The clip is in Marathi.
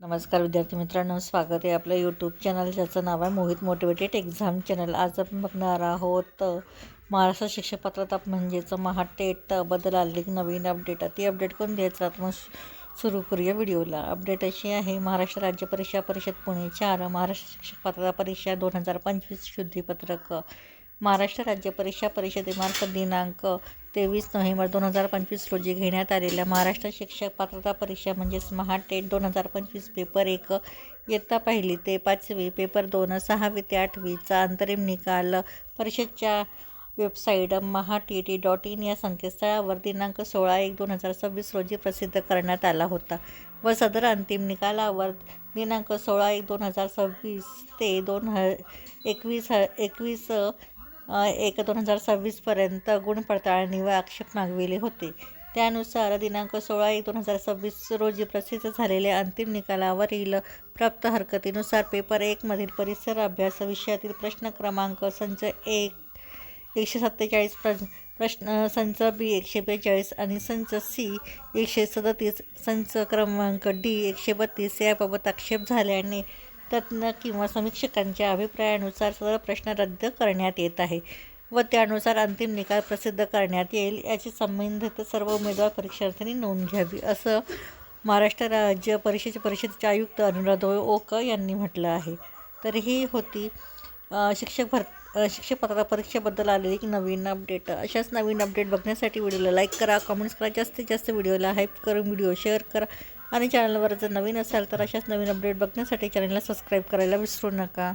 नमस्कार विद्यार्थी मित्रांनो स्वागत आहे आपलं यूट्यूब चॅनल ज्याचं नाव आहे मोहित मोटिवेटेड एक्झाम चॅनल आज आपण बघणार आहोत महाराष्ट्र शिक्षक पात्रता म्हणजेच महाटेटबद्दल आलेली नवीन अपडेट आहे ती अपडेट करून द्यायचं आता मग सुरू करूया व्हिडिओला. अपडेट अशी आहे महाराष्ट्र राज्य परीक्षा परिषद पुणे चार महाराष्ट्र शिक्षक पात्रता परीक्षा दोन हजार पंचवीस शुद्धीपत्रक. महाराष्ट्र राज्य परीक्षा परिषदेमार्फत दिनांक तेवीस नोव्हेंबर दोन हजार पंचवीस रोजी घेण्यात आलेल्या महाराष्ट्र शिक्षक पात्रता परीक्षा म्हणजेच महाटेट दोन हजार पंचवीस पेपर एक इयत्ता पहिली ते पाचवी पेपर दोन सहावी ते आठवीचा अंतरिम निकाल परिषदच्या website Maha T T dot in या संकेतस्थळावर दिनांक सोळा एक दोन हजार सव्वीस रोजी प्रसिद्ध करण्यात आला होता व सदर अंतिम निकालावर दिनांक सोळा एक दोन हजार सव्वीस ते दोन ह एकवीस ह एकवीस एक दोन हजार सव्वीसपर्यंत गुणपडताळणी व आक्षेप मागविले होते. त्यानुसार दिनांक सोळा एक दोन हजार सव्वीस रोजी प्रसिद्ध झालेल्या अंतिम निकालावरील प्राप्त हरकतीनुसार पेपर एकमधील परिसर अभ्यास विषयातील प्रश्न क्रमांक संच एक एकशे सत्तेचाळीस प्र प्रश्न संच बी एकशे बेचाळीस आणि संच सी एकशे सदतीस संच क्रमांक डी एकशे बत्तीस याबाबत आक्षेप झाल्याने तज्ज्ञ किंवा समीक्षकांच्या अभिप्रायानुसार सर्व प्रश्न रद्द करण्यात येत आहे व त्यानुसार अंतिम निकाल प्रसिद्ध करण्यात येईल याची संबंधित सर्व उमेदवार परीक्षार्थींनी नोंद घ्यावी असं महाराष्ट्र राज्य परिषदेचे परिषदेचे आयुक्त अनुराध ओक यांनी म्हटलं आहे. तर ही होती शिक्षक भर शिक्षक पात्रता परीक्षेबद्दल आलेली की नवीन अपडेट. अशाच नवीन अपडेट बघण्यासाठी व्हिडिओला लाईक करा कमेंट्स करा जास्तीत जास्त व्हिडिओला हाईप करून व्हिडिओ शेअर करा. आणि चॅनलवर जर नवीन असाल तर अशाच नवीन अपडेट बघण्यासाठी चॅनलला सबस्क्राईब करायला विसरू नका.